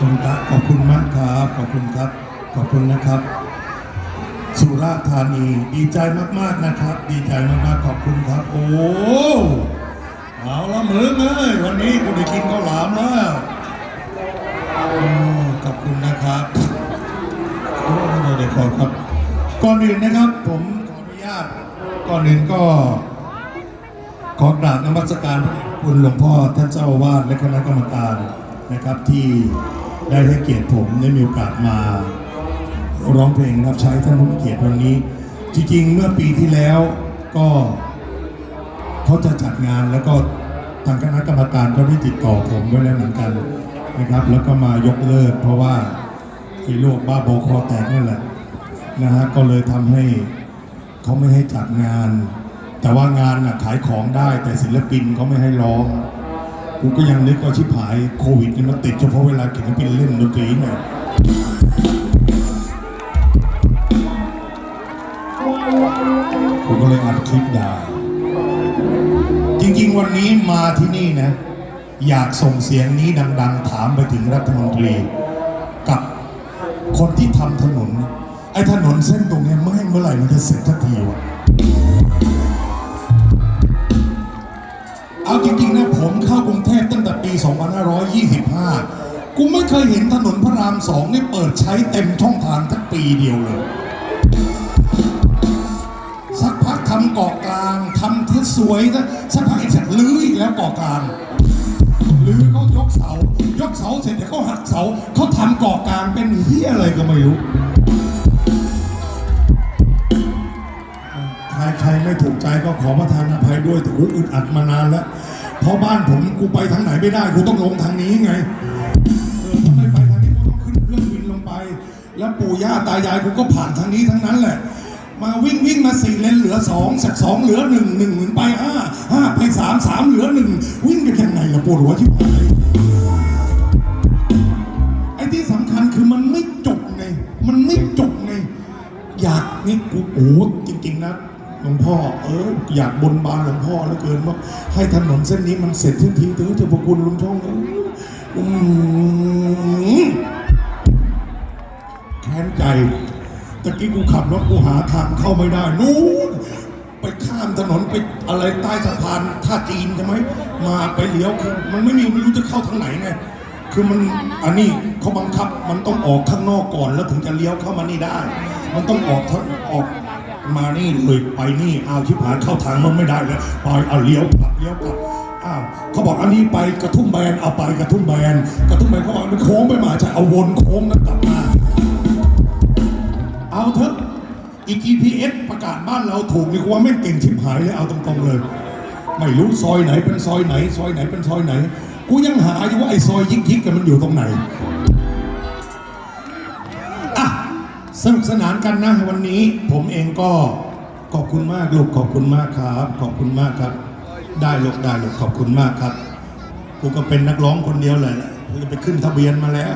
คุณครับขอบคุณมากครับ ขอบคุณครับ ขอบคุณนะครับ สุราษฎร์ธานีดีใจมากๆนะครับ ดีใจมากๆขอบคุณครับ โอ้เอาละมึงเอ้ยวันนี้กูได้กินข้าวหลามแล้วอขอบคุณนะครับโอ้เดี๋ยวขอครับก่อนอื่นนะครับ ผมขออนุญาตก่อนอื่นก็ขอกราบนมัสการพระคุณหลวงพ่อท่านเจ้าอาวาสและคณะกรรมการนะครับที่ ได้ให้เกียรติผมได้มีโอกาสมาร้องเพลงรับใช้ท่านผู้มีเกียรติวันนี้ จริงๆ เมื่อปีที่แล้วก็เขาจะจัดงานแล้วก็ทางคณะกรรมการก็ได้ติดต่อผมไว้แล้วเหมือนกันนะครับ แล้วก็มายกเลิกเพราะว่าไอ้โรคบ้าบอคอแตกนั่นแหละนะฮะก็เลยทำให้เขาไม่ให้จัดงาน แต่ว่างานน่ะขายของได้แต่ศิลปินเขาไม่ให้ร้อง กูก็ยังนึกว่าชิบหายโควิดนี่มันติดเฉพาะเวลาศิลปินเล่นดนตรีเนี่ยผมก็เลยอัดคลิปด่า จริงๆ วันนี้มาที่นี่นะ อยากส่งเสียงนี้ดัง ๆ ถามไปถึงรัฐมนตรี กับคนที่ทำถนน ไอ้ถนนเส้นตรงนี้ไม่เมื่อไหร่มันจะเสร็จสักทีวะ เอาจริงๆนะผมเข้ากรุงเทพตั้งแต่ปี 2525 กูไม่เคยเห็นถนนพระรามสองนี่เปิดใช้เต็มช่องทางทักปีเดียวเลย สักพักทำเกาะกลางทำที่สวยนะสักพักอีกสักลื้ออีกแล้วเกาะกลางลื้อเขายกเสายกเสาเสร็จเดี๋ยวเขาหักเสาเขาทำเกาะกลางเป็นเฮียอะไรก็ไม่รู้ ใครใครไม่ถูกใจก็ขอประทานอภัยด้วยแต่กูอึดอัดมานานแล้ว เพราะบ้านผมกูไปทางไหนไม่ได้กูต้องลงทางนี้ไงเออถ้าไม่ไปทางนี้ก็ต้องขึ้นเครื่องบินลงไป แล้วปู่ย่าตายายกูก็ผ่านทางนี้ทั้งนั้นแหละ มาวิ่งวิ่งมาสี่เลนเหลือสองจากสองเหลือหนึ่งหนึ่งเหมือนไปห้าห้าไปสามสามเหลือหนึ่งวิ่งกันยังไงล่ะปวดหัวชิบหายไอ้ที่สำคัญคือมันไม่จบไงมันไม่จบไงอยากนี่กูโอ้จริงๆนะ หลวงพ่อเอออยากบนบานหลวงพ่อเหลือเกินว่าให้ถนนเส้นนี้มันเสร็จทิ้งทีเถอะเจ้าพระคุณลุงช่องเอออืมแค้นใจตะกี้กูขับรถกูหาทางเข้าไม่ได้นู้นไปข้ามถนนไปอะไรใต้สะพานท่าจีนใช่ไหมมาไปเลี้ยวคือมันไม่มีไม่รู้จะเข้าทางไหนไงคือมันอันนี้เขาบังคับมันต้องออกข้างนอกก่อนแล้วถึงจะเลี้ยวเข้ามานี่ได้ มันต้องออกออก มานี่เลยไปนี่อ้าวชิบหายเข้าทางมันไม่ได้แล้วไปเอาเลี้ยวกลับเลี้ยวกลับอ้าวเขาบอกอันนี้ไปกระทุ่มแบนเอาไปกระทุ่มแบนกระทุ่มแบนเขาบอกมันโค้งไปมาใช่เอาวนโค้งแล้วกลับมา เอาเถอะอี GPS ประกาศบ้านเราถูกนี่กูว่าไม่เก่งชิบหายเลยเอาตรงๆเลย ไม่รู้ซอยไหนเป็นซอยไหน ซอยไหนเป็นซอยไหน กูยังหาอยู่ว่าไอ้ซอยยิกยิกๆกันมันอยู่ตรงไหน สนุกสนานกันนะวันนี้ ผมเองก็ขอบคุณมากลูกขอบคุณมากครับ ขอบคุณมากครับ ได้ลูกได้ลูกขอบคุณมากครับกูก็เป็นนักร้องคนเดียวแหละกูจะไปขึ้นทะเบียนมาแล้ว